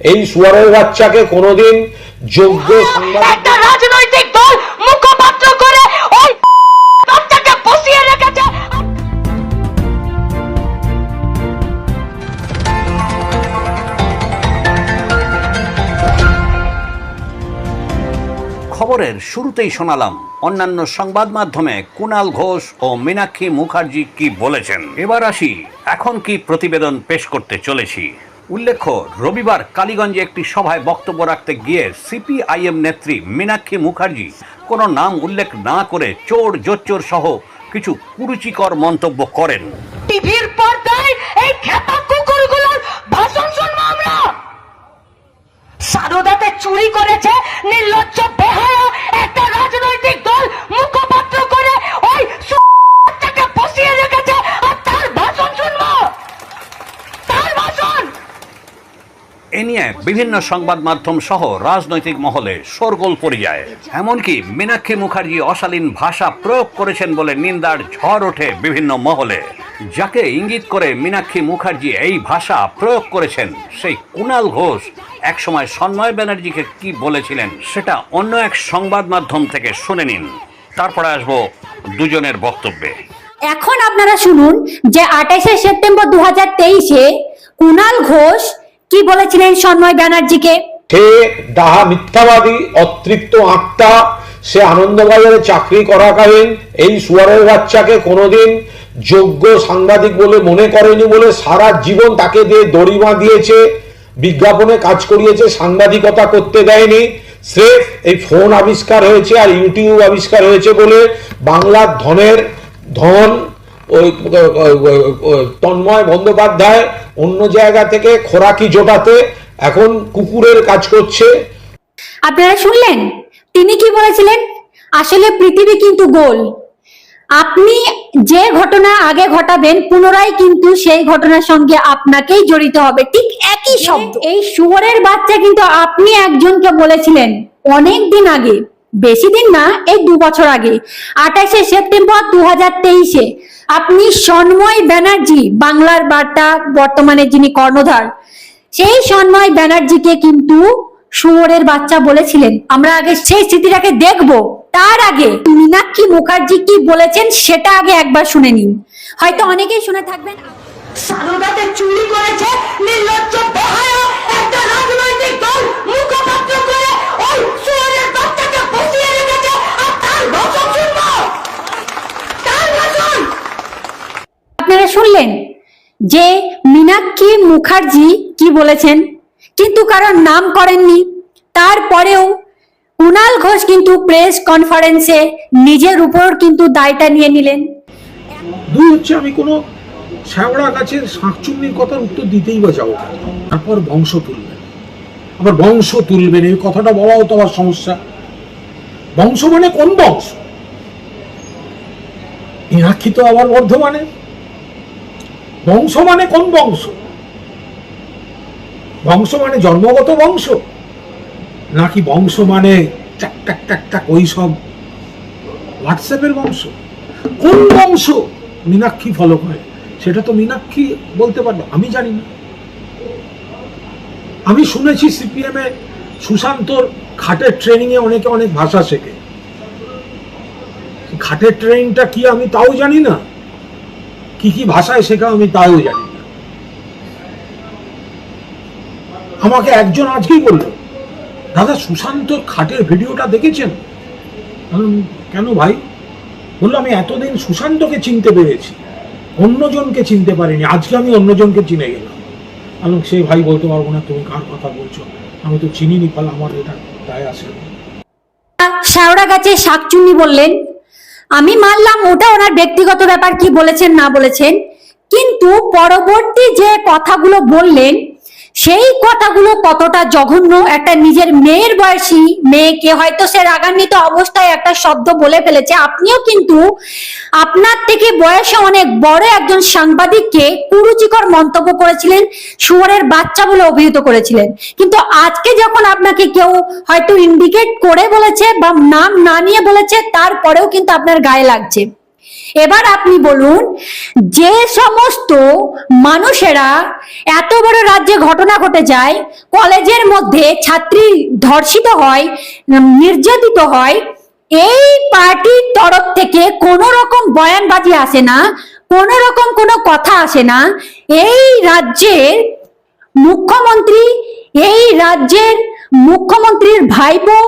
এই সুয়ারের বাচ্চাকে কোনোদিন যোগ্য একটা রাজনৈতিক দল মুখপাত্র করে ওই বাচ্চাকে বসিয়ে রেখেছে। খবরের শুরুতেই শোনালাম অন্যান্য সংবাদ মাধ্যমে কুনাল ঘোষ ও মীনাক্ষী মুখার্জি কি বলেছেন? এবার আসি এখন কি প্রতিবেদন পেশ করতে চলেছি? উল্লেখ্য, রবিবার কালীগঞ্জে একটি সভায় বক্তব্য রাখতে গিয়ে সিপিআইএম নেত্রী মীনাক্ষী মুখার্জি কোনো নাম উল্লেখ না করে চোর জোচ্চোর সহ কিছু কুরুচিকর মন্তব্য করেন। টিভির পর্দায় এই খেপা কুকুরগুলোর ভাষণ শুনব আমরা। সারদাতে চুরি করেছে, নির্লজ্জ বেহায়া একটা রাজনৈতিক দল মুখপাত্র করে ওই বাচ্চাকে বসিয়ে রেখেছে আর তার ভাষণ শুনব তার ভাষণ নিয়ে বিভিন্ন সংবাদ মাধ্যম সহ রাজনৈতিক মহলে শোরগোল পড়ে যায়। এমনকি মীনাক্ষী মুখার্জি অশালীন ভাষা প্রয়োগ করেছেন বলে নিন্দার ঝড় ওঠে বিভিন্ন মহলে। যাকে ইঙ্গিত করে মীনাক্ষী মুখার্জি এই ভাষা প্রয়োগ করেছেন, সেই কুণাল ঘোষ একসময় সন্ময় ব্যানার্জিকে কি বলেছিলেন সেটা অন্য এক সংবাদ মাধ্যম থেকে শুনে নিন। তারপরে আসব দুজনের বক্তব্যে। এখন আপনারা শুনুন যে আঠাশে সেপ্টেম্বর দু হাজার তেইশে কুনাল ঘোষ কি বলেছিলেন সন্ময় ব্যানার্জিকে? সে ডাহা মিথ্যাবাদী, অতৃপ্ত আত্মা, সে আনন্দবাজারে চাকরি করাকালীন এই সুয়ারের বাচ্চাকে কোনোদিন যোগ্য সাংবাদিক বলে মনে করেনি বলে সারা জীবন তাকে দিয়ে দড়িমা দিয়েছে বিজ্ঞাপনে কাজ করিয়েছে, সাংবাদিকতা করতে দেয়নি, স্রেফ এই ফোন আবিষ্কার হয়েছে আর ইউটিউব আবিষ্কার হয়েছে বলে বাংলার ধনের ধন ওই তন্ময় বন্দ্যোপাধ্যায় অন্য জায়গা থেকে খোরাকি জোটাতে এখন কুকুরের কাজ করছে। আপনারা শুনলেন? তিনি কি বলেছিলেন? আসলে পৃথিবী কিন্তু গোল। আপনি যে ঘটনা আগে ঘটাবেন পুনরায় কিন্তু সেই ঘটনার সঙ্গে আপনাকেই জড়িত হবে। ঠিক একই শব্দ। এই শুয়োরের বাচ্চা কিন্তু আপনি একজনকে বলেছিলেন অনেক দিন আগে। বেশি দিন না এই দু বছর আগে। আঠাশে সেপ্টেম্বর দু হাজার তেইশে। আপনি সন্ময় ব্যানার্জি, বাংলার বার্তা বর্তমানে যিনি কর্ণধার, সেই সন্ময় ব্যানার্জিকে কিন্তু শুয়োরের বাচ্চা বলেছিলেন। আমরা আগে সেই স্মৃতিটাকে দেখব। তার আগে মীনাক্ষী মুখার্জি কি বলেছেন সেটা আগে একবার শুনে নিন। হয়তো অনেকেই শুনে থাকবেন। চুরি করেছে রাজনৈতিক দল মুখপাত্র করে ওই সুয়ারের বাচ্চাকে বসিয়ে রেখেছে আর তার ভাষণ শুনব তার ভাষণ আপনারা শুনলেন যে মীনাক্ষী মুখার্জি কি বলেছেন? কিন্তু কারণ নাম করেননি। তারপরেও কুণাল ঘোষ কিন্তু প্রেস কনফারেন্সে নিজের উপর কিন্তু দায়টা নিয়ে নিলেন। দুই হচ্ছে আমি কোনো শ্যাওড়া গাছের শাঁকচুন্নির কথার উত্তর দিতেই বা যাব তারপর বংশ তুলবেন। আবার বংশ তুলবেন, এই কথাটা বলাও তো আবার সমস্যা। বংশ মানে কোন বংশ? মীনাক্ষী তো আবার বর্ধমানে বংশ মানে কোন বংশ? বংশ মানে জন্মগত বংশ? নাকি বংশ মানে টাক টাক টাক টাক ওই সব হোয়াটসঅ্যাপের বংশ? কোন বংশ মীনাক্ষী ফলো করে? সেটা তো মীনাক্ষী বলতে পারবে আমি জানি না। আমি শুনেছি সিপিএম সুশান্তর খাটের ট্রেনিং এ অনেকে অনেক ভাষা শেখে। খাটের ট্রেনিংটা কি আমি তাও জানি না। কি কি ভাষায় শেখা আমি তাও জানি না। আমাকে একজন আজকেই বলল, দাদা সুশান্তর খাটের ভিডিওটা দেখেছেন? কেন ভাই? বলল, আমি এতদিন সুশান্তকে চিনতে পেরেছি, অন্যজনকে চিনতে পারিনি, আজকে আমি অন্যজনকে চিনে গেলাম। আমি সেই ভাই বলতে পারব না, তুমি কার কথা বলছো? আমি তো চিনিনি পারলে আমার এটা দায় আসে না। গাছে শাকচুন্নি বললেন আমি মানলাম ওটা ওনার ব্যক্তিগত ব্যাপার, কি বলেছেন, না বলেছেন। কিন্তু পরবর্তী যে কথাগুলো বললেন সেই কথাগুলো কতটা জঘন্য। একটা নিজের মেয়ের বয়সী মেয়েকে হয়তো সে রাগান্বিত অবস্থায় একটা শব্দ বলে ফেলেছে। আপনিও কিন্তু আপনার থেকে বয়সে অনেক বড় একজন সাংবাদিককে কুরুচিকর মন্তব্য করেছিলেন, শুয়ারের বাচ্চা বলে অভিহিত করেছিলেন। কিন্তু আজকে যখন আপনাকে কেউ হয়তো ইন্ডিকেট করে বলেছে বা নাম না নিয়ে বলেছে, তারপরেও কিন্তু আপনার গায়ে লাগছে। এবার আপনি বলুন, যে সমস্ত মানুষেরা এত বড় রাজ্যে ঘটনা ঘটে যায়, কলেজের মধ্যে ছাত্রী ধর্ষিত হয়, নির্যাতিত হয়, এই পার্টির তরফ থেকে কোনো রকম বয়ানবাজি আসে না, কোনো রকম কোনো কথা আসে না। এই রাজ্যের মুখ্যমন্ত্রী, এই রাজ্যের মুখ্যমন্ত্রীর ভাইপো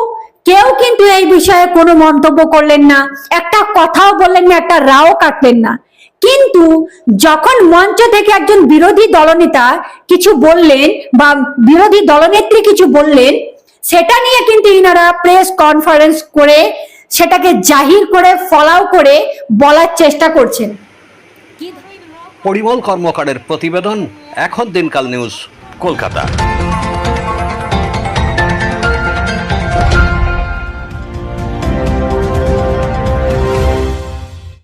কেউ কিন্তু এই বিষয়ে কোনো মন্তব্য করলেন না, একটা কথাও বললেন না, একটা রাও কাটলেন না। কিন্তু যখন মঞ্চ থেকে একজন বিরোধী দলনেতা কিছু বললেন বা বিরোধী দলনেত্রী কিছু বললেন, সেটা নিয়ে কিন্তু ইনারা প্রেস কনফারেন্স করে, সেটাকে জাহির করে, ফলাও করে বলার চেষ্টা করছেন। পরিমল কর্মকারের প্রতিবেদন, এখন দিনকাল নিউজ, কলকাতা।